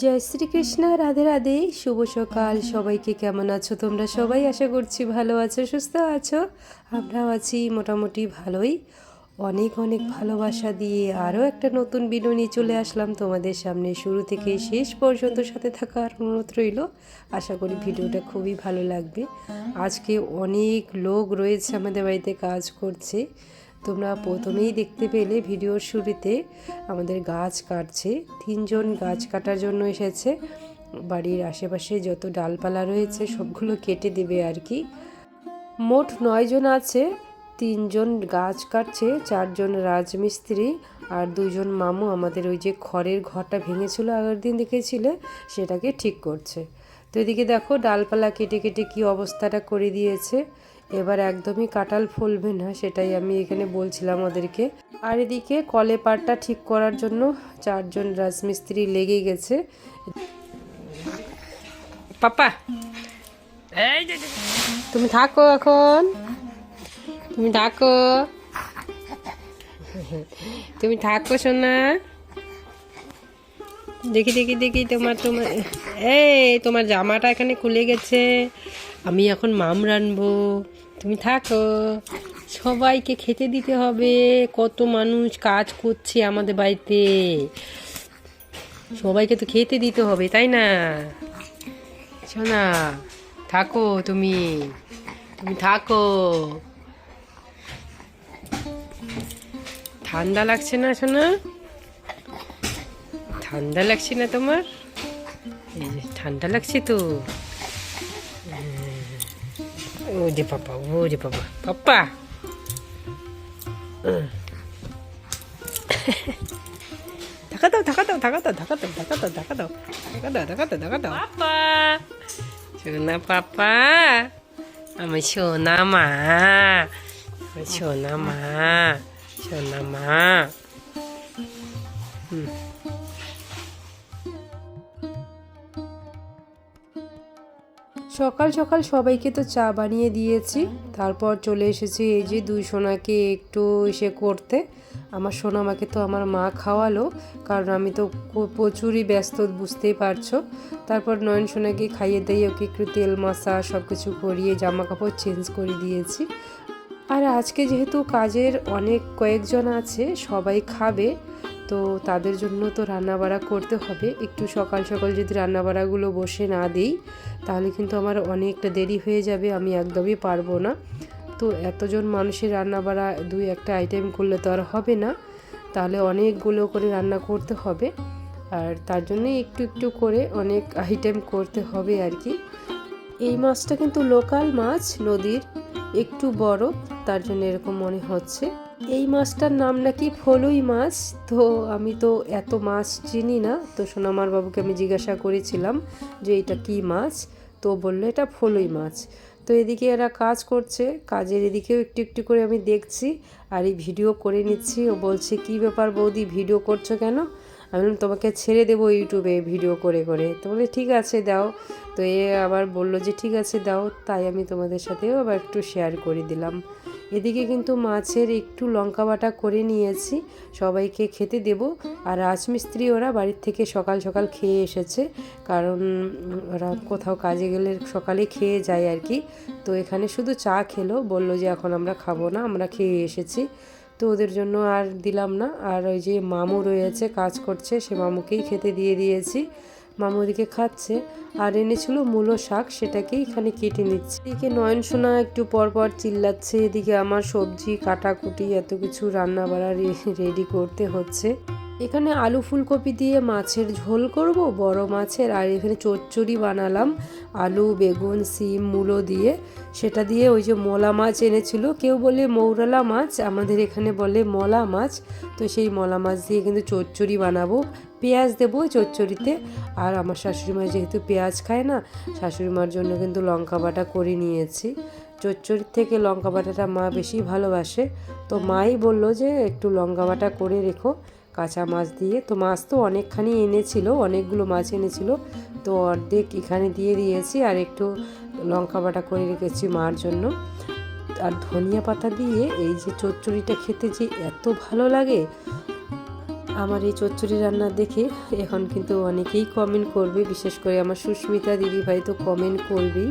জয় শ্রীকৃষ্ণ, রাধে রাধে, শুভ সকাল। সবাইকে কেমন আছো তোমরা সবাই? আশা করছি ভালো আছো, সুস্থ আছো? আমরাও আছি মোটামুটি ভালোই। অনেক অনেক ভালোবাসা দিয়ে আরও একটা নতুন ভিডিও নিয়ে চলে আসলাম। তোমাদের সামনে শুরু থেকে শেষ পর্যন্ত সাথে থাকার অনুরোধ রইল। আশা করি ভিডিওটা খুবই ভালো লাগবে। আজকে অনেক লোক রয়েছে আমাদের বাড়িতে কাজ করছে। তোমরা প্রথমেই দেখতে পেলে ভিডিওর শুরুতে আমাদের গাছ কাটছে, তিনজন গাছ কাটার জন্য এসেছে। বাড়ির আশেপাশে যত ডালপালা রয়েছে, সবগুলো কেটে দেবে আর কি। মোট নয়জন আছে, তিনজন গাছ কাটছে, চারজন রাজমিস্ত্রি আর দুজন মামু আমাদের ওই যে খড়ের ঘরটা ভেঙেছিল আগের দিন দেখেছিলে, সেটাকে ঠিক করছে। তো এদিকে দেখো, ডালপালা কেটে কেটে কি অবস্থাটা করে দিয়েছে। এবার একদমই কাটাল ফলবে না সেটাই আমি এখানে বলছিলাম ওদেরকে। আর এদিকে কলে পাড়টা ঠিক করার জন্য চারজন রাজমিস্ত্রি লেগে গেছে। পাপা এই তুমি থাকো এখন। তুমি থাকো। তুমি থাকো সোনা। দেখি দেখি দেখি তোমার তোমার এই তোমার জামাটা এখানে খুলে গেছে। আমি এখন মাম রানবো। তুমি থাকো। সবাইকে খেতে দিতে হবে। কত মানুষ কাজ করছে আমাদের বাড়িতে। সবাইকে তো খেতে দিতে হবে, তাই না? শোনা থাকো তুমি। তুমি থাকো। ঠান্ডা লাগছে না শোনা ঠান্ডা লাগছে না তোমার? ঠান্ডা লাগছে তো। ও যে পাপা ও যে পাপা পাপা ধাক্কা দাও ধাক্কা দাও ধাক্কা দাও ধাক্কা দাও ধাক্কা দাও ধাক্কা দাও ধাক্কা দাও ধাক্কা দাও ধাক্কা দাও পাপা সোনা পাপা আমার সোনা মা আমার সোনা মা সোনা মা হুম সকাল সকাল সবাইকে তো চা বানিয়ে দিয়েছি। তারপর চলে এসেছি এই যে দুই সোনাকে একটু এসে করতে। আমার সোনামাকে তো আমার মা খাওয়ালো, কারণ আমি তো প্রচুরই ব্যস্ত, বুঝতেই পারছ। তারপর নয়ন সোনাকে খাইয়ে দিয়ে ওকে একটু তেল মশা সব কিছু করিয়ে জামা কাপড় চেঞ্জ করে দিয়েছি। আর আজকে যেহেতু কাজের অনেক কয়েকজন আছে, সবাই খাবে। তো তাদের জন্য তো রান্নাবাড়া করতে হবে। একটু সকাল সকাল যদি রান্নাবাড়াগুলো বসে না দিই, তাহলে কিন্তু আমার অনেকটা দেরি হয়ে যাবে, আমি একদমই পারব না। তো এতজন মানুষের রান্নাবাড়া দুই একটা আইটেম করলে তো আর হবে না। তাহলে অনেকগুলো করে রান্না করতে হবে। আর তার জন্যই একটু একটু করে অনেক আইটেম করতে হবে আর কি। এই মাছটা কিন্তু লোকাল মাছ, নদীর, একটু বড়, তার জন্য এরকম মনে হচ্ছে। এই মাছটার নাম নাকি ফলুই মাছ? তো আমি তো এত মাছ চিনি না। তো সোনামার বাবুকে আমি জিজ্ঞাসা করেছিলাম যে এটা কি মাছ? তো বলল, এটা ফলুই মাছ। তো এদিকে এরা কাজ করছে। কাজের এদিকেও একটু একটু করে আমি দেখছি আর এই ভিডিও করে নিচ্ছি। ও বলছে, কি ব্যাপার বৌদি, ভিডিও করছ কেন? আমি বললাম, তোমাকে ছেড়ে দেবো ইউটিউবে ভিডিও করে করে। তো বলে ঠিক আছে, দাও। তো এ আবার বলল যে, ঠিক আছে, দাও। তাই আমি তোমাদের সাথেও আবার একটু শেয়ার করে দিলাম। এদিকে কিন্তু মাছের একটু লঙ্কা বাটা করে নিয়েছি। সবাইকে খেতে দেব। আর রাজমিস্ত্রি ওরা বাড়ির থেকে সকাল সকাল খেয়ে এসেছে। কারণ ওরা কোথাও কাজে গেলে সকালে খেয়ে যায় আর কি। তো এখানে শুধু চা খেলো। বলল যে এখন আমরা খাব না, আমরা খেয়ে এসেছি। তো ওদের জন্য আর দিলাম না। আর ওই যে মামু রয়েছে, কাজ করছে, সে মামুকেই খেতে দিয়ে দিয়েছি। মামু ওদিকে খাচ্ছে। আর এনেছিল মূলো শাক, সেটাকেই এখানে কেটে নিচ্ছে। এদিকে নয়ন সোনা একটু পরপর পর চিল্লাচ্ছে। এদিকে আমার সবজি, কাটাকুটি, এত কিছু রান্না বাড়া রেডি করতে হচ্ছে। এখানে আলু ফুলকপি দিয়ে মাছের ঝোল করব, বড় মাছের, আর এখানে চচ্চড়ি বানালাম, আলু, বেগুন, সিম, মূলো দিয়ে। সেটা দিয়ে ওই যে মলা মাছ এনেছিল, কেউ বলে মৌরালা মাছ, আমাদের এখানে বলে মলা মাছ। তো সেই মলা মাছ দিয়ে কিন্তু চচ্চড়ি বানাবো। পেঁয়াজ দেবো চচ্চড়িতে। আর আমার শাশুড়ি মা যেহেতু পেঁয়াজ খায় না শাশুড়ি মার জন্য কিন্তু লঙ্কা বাটা করে নিয়েছি। চচ্চড়ির থেকে লঙ্কা বাটাটা মা বেশি ভালোবাসে। তো মাই বলল যে একটু লঙ্কা বাটা করে রেখো। কাঁচা মাছ দিয়ে। তো মাছ তো অনেকখানি এনেছিল, অনেকগুলো মাছ এনেছিল। তো অর্ধেক এখানে দিয়ে দিয়েছি আর একটু লঙ্কা বাটা করে রেখেছি মার জন্য। আর ধনিয়া পাতা দিয়ে এই যে চচ্চড়িটা খেতে যে এত ভালো লাগে, আমার এই চচ্চড়ি রান্না দেখে এখন কিন্তু অনেকেই কমেন্ট করবে, বিশেষ করে আমার সুস্মিতা দিদিভাই তো কমেন্ট করবেই।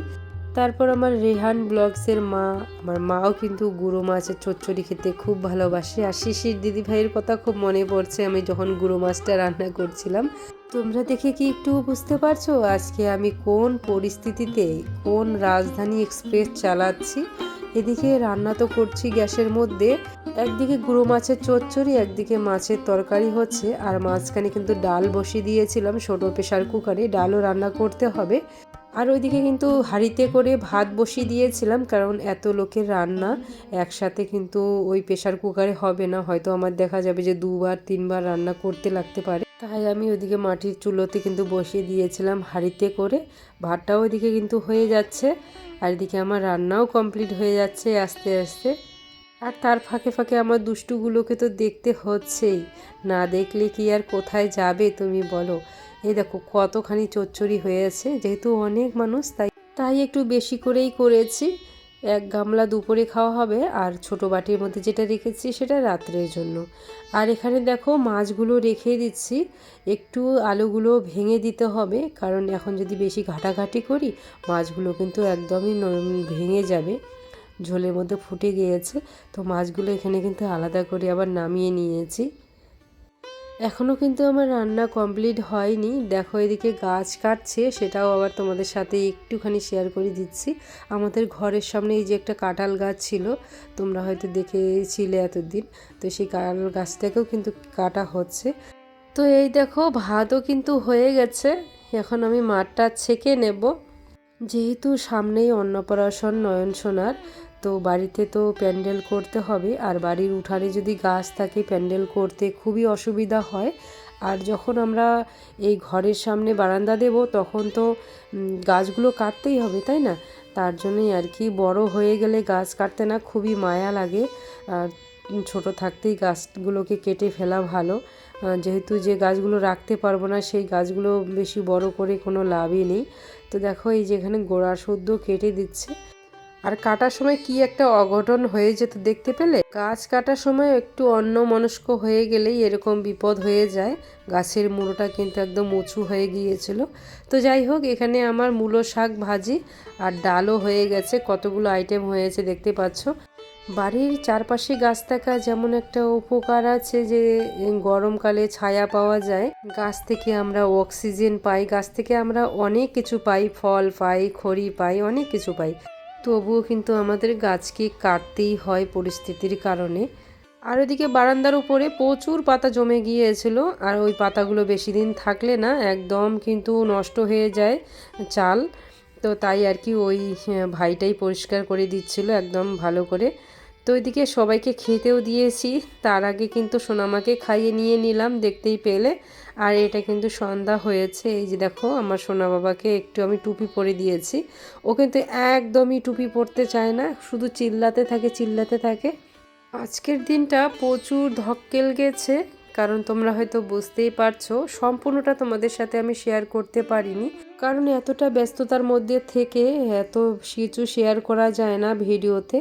তারপর আমার রেহান ব্লগসের মা, আমার মাও কিন্তু গুঁড়ো মাছের চচ্চড়ি খেতে খুব ভালোবাসে। আর শিশির দিদিভাইয়ের কথা খুব মনে পড়ছে, আমি যখন গুঁড়ো মাছটা রান্না করছিলাম। তোমরা দেখে কি একটু বুঝতে পারছ আজকে আমি কোন পরিস্থিতিতে, কোন রাজধানী এক্সপ্রেস চালাচ্ছি? এদিকে রান্না তো করছি গ্যাসের মধ্যে। একদিকে গুঁড়ো মাছের চচ্চড়ি, একদিকে মাছের তরকারি হচ্ছে। আর মাঝখানে কিন্তু ডাল বসিয়ে দিয়েছিলাম ছোটো প্রেশার কুকারে। ডালও রান্না করতে হবে। আর ওইদিকে কিন্তু হাঁড়িতে করে ভাত বসিয়ে দিয়েছিলাম, কারণ এত লোকের রান্না একসাথে কিন্তু ওই প্রেশার কুকারে হবে না। হয়তো আমার দেখা যাবে যে দুবার, তিনবার রান্না করতে লাগতে পারে। তাই আমি ওইদিকে মাটির চুলোতে কিন্তু বসিয়ে দিয়েছিলাম হাঁড়িতে করে। ভাতটাও ওইদিকে কিন্তু হয়ে যাচ্ছে, আর এদিকে আমার রান্নাও কমপ্লিট হয়ে যাচ্ছে আস্তে আস্তে। আর তার ফাঁকে ফাঁকে আমার দুষ্টুগুলোকে তো দেখতে হচ্ছেই। না দেখলে কি আর কোথায় যাবে তুমি বলো। এই দেখো, কতখানি চচ্চড়ি হয়েছে যেহেতু অনেক মানুষ, তাই তাই একটু বেশি করেই করেছি। এক গামলা দুপুরে খাওয়া হবে, আর ছোট বাটির মধ্যে যেটা রেখেছি সেটা রাত্রের জন্য। আর এখানে দেখো, মাছগুলো রেখে দিচ্ছি। একটু আলুগুলো ভেঙে দিতে হবে, কারণ এখন যদি বেশি ঘাটাঘাটি করি, মাছগুলো কিন্তু একদমই ভেঙে যাবে। ঝোলের মধ্যে ফুটে গিয়েছে, তো মাছগুলো এখানে কিন্তু আলাদা করে আবার নামিয়ে নিয়েছি। এখনও কিন্তু আমার রান্না কমপ্লিট হয়নি। দেখো এদিকে গাছ কাটছে, সেটাও আবার তোমাদের সাথে একটুখানি শেয়ার করে দিচ্ছি। আমাদের ঘরের সামনে এই যে একটা কাঁঠাল গাছ ছিল, তোমরা হয়তো দেখেছিলে এতদিন, তো সেই কাঁঠাল গাছটাকেও কিন্তু কাটা হচ্ছে। তো এই দেখো, ভাতও কিন্তু হয়ে গেছে, এখন আমি মাঠটা ছেঁকে নেব। যেহেতু সামনেই অন্নপ্রাশন নয়ন সোনার তো বাড়িতে তো প্যান্ডেল করতে হবে। আর বাড়ির উঠানে যদি গাছ থাকে প্যান্ডেল করতে খুবই অসুবিধা হয়। আর যখন আমরা এই ঘরের সামনে বারান্দা দেব, তখন তো গাছগুলো কাটতেই হবে, তাই না? তার জন্যই আর কি বড় হয়ে গেলে গাছ কাটতে না খুবই মায়া লাগে। আর ছোট থাকতেই গাছগুলোকে কেটে ফেলা ভালো। যেহেতু যে গাছগুলো রাখতে পারব না, সেই গাছগুলো বেশি বড় করে কোনো লাভই নেই। তো দেখো এই যেখানে গোড়া শুদ্ধ কেটে দিচ্ছে। আর কাটার সময় কি একটা অঘটন হয়ে যেত দেখতে পেলে? গাছ কাটার সময় একটু অন্য মনস্ক হয়ে গেলেই এরকম বিপদ হয়ে যায়। গাছের মূলোটা কিন্তু একদম উঁচু হয়ে গিয়েছিল। তো যাই হোক, এখানে আমার মূলো শাক ভাজি আর ডালও হয়ে গেছে। কতগুলো আইটেম হয়েছে দেখতে পাচ্ছ। বাড়ির চারপাশে গাছ থাকা যেমন একটা উপকার আছে যে গরমকালে ছায়া পাওয়া যায়। গাছ থেকে আমরা অক্সিজেন পাই, গাছ থেকে আমরা অনেক কিছু পাই, ফল পাই, খড়ি পাই, অনেক কিছু পাই। তবুও কিন্তু আমাদের গাছকে কাটতেই হয় পরিস্থিতির কারণে। আর ওইদিকে বারান্দার উপরে প্রচুর পাতা জমে গিয়েছিল, আর ওই পাতাগুলো বেশি দিন থাকলে না একদম কিন্তু নষ্ট হয়ে যায় চাল। তো তাই আর কি ওই ভাইটাই পরিষ্কার করে দিচ্ছিল একদম ভালো করে। তো ওইদিকে সবাইকে খেতেও দিয়েছি। তার আগে কিন্তু সোনামাকে খাইয়ে নিয়ে নিলাম, দেখতেই পেলে। আর এটা কিন্তু সন্ধ্যা হয়েছে। এই যে দেখো, আমার সোনা বাবাকে একটু আমি টুপি পরে দিয়েছি। ও কিন্তু একদমই টুপি পরতে চায় না, শুধু চিল্লাতে থাকে চিল্লাতে থাকে। আজকের দিনটা প্রচুর ধক্কেল গেছে, কারণ তোমরা হয়তো বুঝতেই পারছ, সম্পূর্ণটা তোমাদের সাথে আমি শেয়ার করতে পারিনি। কারণ এতটা ব্যস্ততার মধ্যে থেকে এত কিছু শেয়ার করা যায় না ভিডিওতে।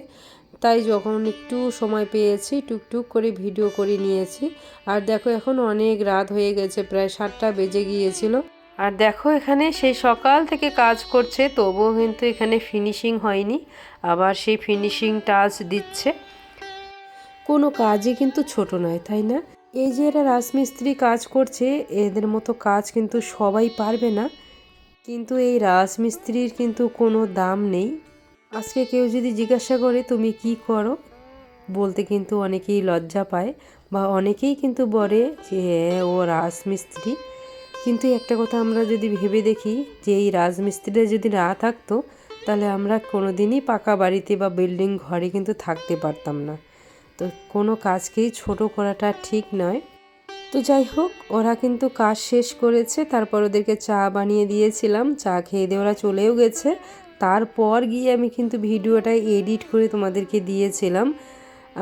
তাই যখন একটু সময় পেয়েছি, টুকটুক করে ভিডিও করে নিয়েছি। আর দেখো এখন অনেক রাত হয়ে গেছে, প্রায় সাতটা বেজে গিয়েছিল। আর দেখো এখানে সেই সকাল থেকে কাজ করছে, তবুও কিন্তু এখানে ফিনিশিং হয়নি। আবার সেই ফিনিশিং টাচ দিচ্ছে। কোনো কাজই কিন্তু ছোট নয়, তাই না? এই যে এরা রাজমিস্ত্রি কাজ করছে, এদের মতো কাজ কিন্তু সবাই পারবে না। কিন্তু এই রাজমিস্ত্রির কিন্তু কোনো দাম নেই। আজকে কেউ যদি জিজ্ঞাসা করে, তুমি কি করো? বলতে কিন্তু অনেকেই লজ্জা পায় বা অনেকেই কিন্তু বলে যে হ্যাঁ ও রাজমিস্ত্রি। কিন্তু একটা কথা আমরা যদি ভেবে দেখি যে, এই রাজমিস্ত্রিটা যদি না থাকতো, তাহলে আমরা কোনো দিনই পাকা বাড়িতে বা বিল্ডিং ঘরে কিন্তু থাকতে পারতাম না। তো কোনো কাজকেই ছোট করাটা ঠিক নয়। তো যাই হোক, ওরা কিন্তু কাজ শেষ করেছে, তারপর ওদেরকে চা বানিয়ে দিয়েছিলাম। চা খেয়ে দিয়ে ওরা চলেও গেছে। তারপর গিয়ে আমি কিন্তু ভিডিওটা এডিট করে তোমাদেরকে দিয়েছিলাম।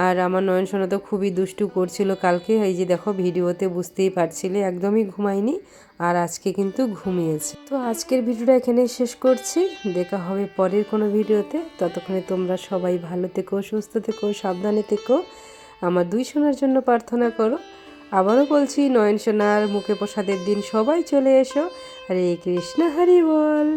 আর আমার নয়ন সোনা তো খুবই দুষ্টু করছিল কালকে। এই যে দেখো, ভিডিওতে বুঝতেই পারছিলে, একদমই ঘুমায়নি আর আজকে কিন্তু ঘুমিয়েছে। তো আজকের ভিডিওটা এখানে শেষ করছি। দেখা হবে পরের কোনো ভিডিওতে। ততক্ষণে তোমরা সবাই ভালো থেকো, সুস্থ থেকো, সাবধানে থেকো। আমার দুই সোনার জন্য প্রার্থনা করো। আবারও বলছি, নয়ন সোনার মুখে প্রসাদের দিন সবাই চলে এসো। হরে কৃষ্ণ, হরি বল।